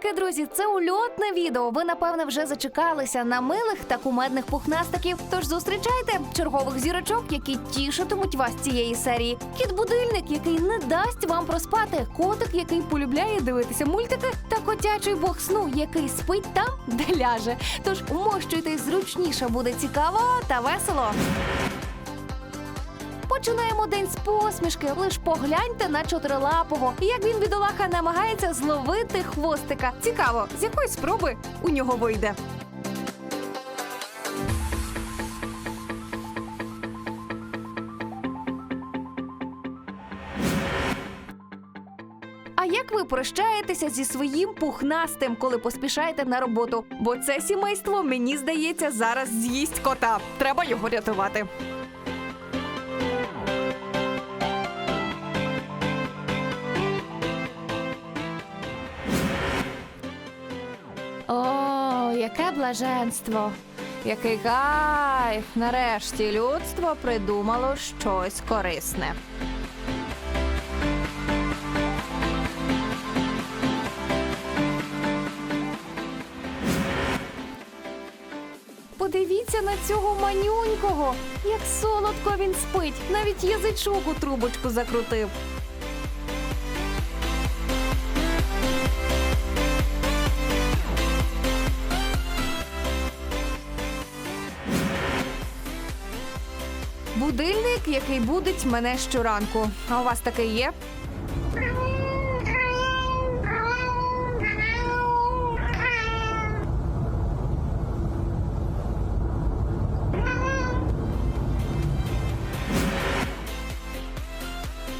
Привітики, друзі! Це ульотне відео. Ви напевне вже зачекалися на милих та кумедних пухнастиків. Тож зустрічайте чергових зірочок, які тішитимуть вас цієї серії. Кіт будильник, який не дасть вам проспати, котик, який полюбляє дивитися мультики, та котячий бог сну, який спить там, де ляже. Тож вмощуйтесь зручніше, буде цікаво та весело. Починаємо день з посмішки. Лиш погляньте на чотирилапого, як він бідолаха намагається зловити хвостика. Цікаво, з якої спроби у нього вийде. А як ви прощаєтеся зі своїм пухнастим, коли поспішаєте на роботу? Бо це сімейство, мені здається, зараз з'їсть кота. Треба його рятувати. Блаженство! Який кайф! Нарешті людство придумало щось корисне. Подивіться на цього манюнького, як солодко він спить, навіть язичок у трубочку закрутив. Будильник, який будить мене щоранку. А у вас такий є?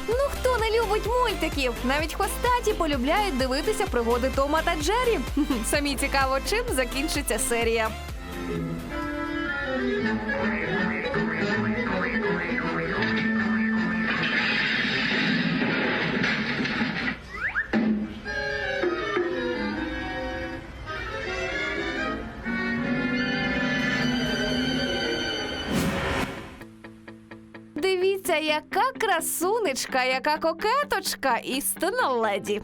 Ну любить мультиків? Навіть хвостаті полюбляють дивитися пригоди Тома та Джері. Самі цікаво, чим закінчиться серія. Яка красунечка, яка кокеточка, істина леді.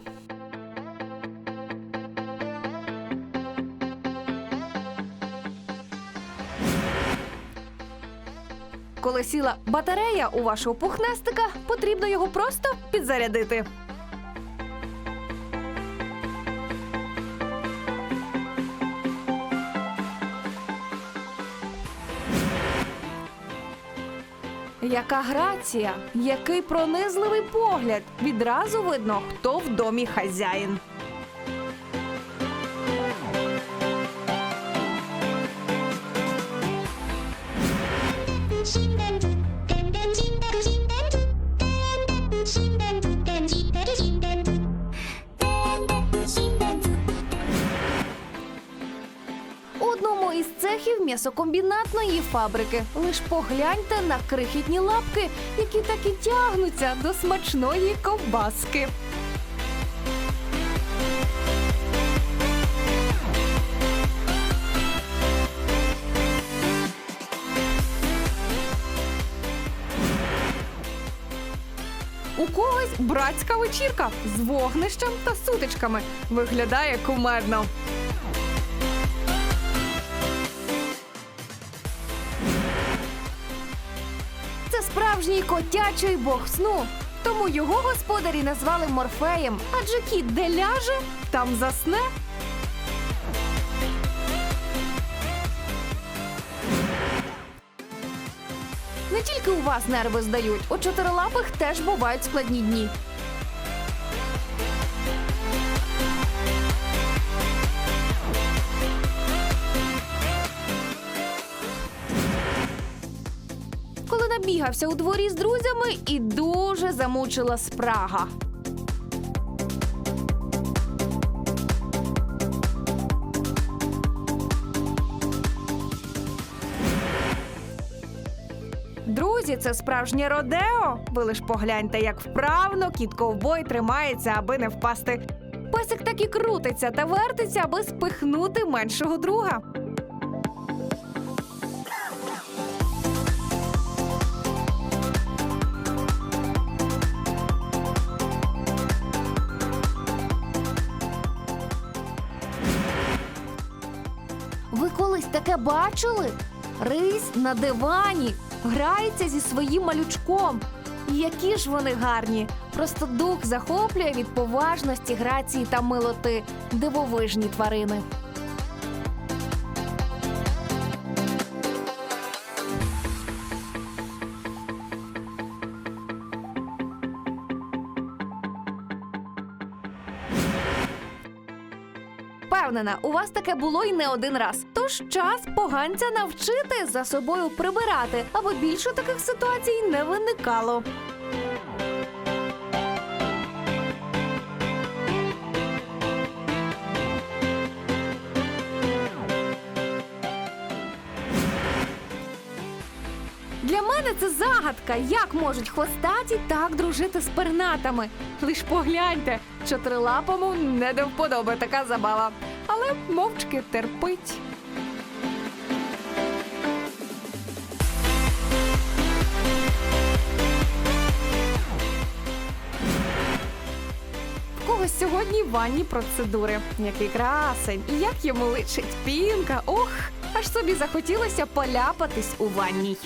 Коли сіла батарея у вашого пухнастика, потрібно його просто підзарядити. Яка грація, який пронизливий погляд. Відразу видно, хто в домі хазяїн. Цехів м'ясокомбінатної фабрики. Лиш погляньте на крихітні лапки, які так і тягнуться до смачної ковбаски. У когось братська вечірка з вогнищем та сутичками. Виглядає кумедно. Справжній котячий бог сну. Тому його господарі назвали Морфеєм, адже кіт де ляже, там засне. Не тільки у вас нерви здають, у чотирилапих теж бувають складні дні. Коли набігався у дворі з друзями і дуже замучила спрага. Друзі, це справжнє родео. Ви лиш погляньте, як вправно кіт ковбой тримається, аби не впасти. Песик так і крутиться та вертиться, аби спихнути меншого друга. Таке бачили? Рись на дивані грається зі своїм малючком. Які ж вони гарні! Просто дух захоплює від поважності, грації та милоти. Дивовижні тварини. Впевнена, у вас таке було й не один раз. Тож час поганця навчити за собою прибирати, аби більше таких ситуацій не виникало. Для мене це загадка, як можуть хвостаті так дружити з пернатами. Лиш погляньте, чотирилапому не до вподоби така забава, але мовчки терпить. Когось сьогодні ванні процедури. Який красень, і як йому личить пінка. Ох, аж собі захотілося поляпатись у ванній.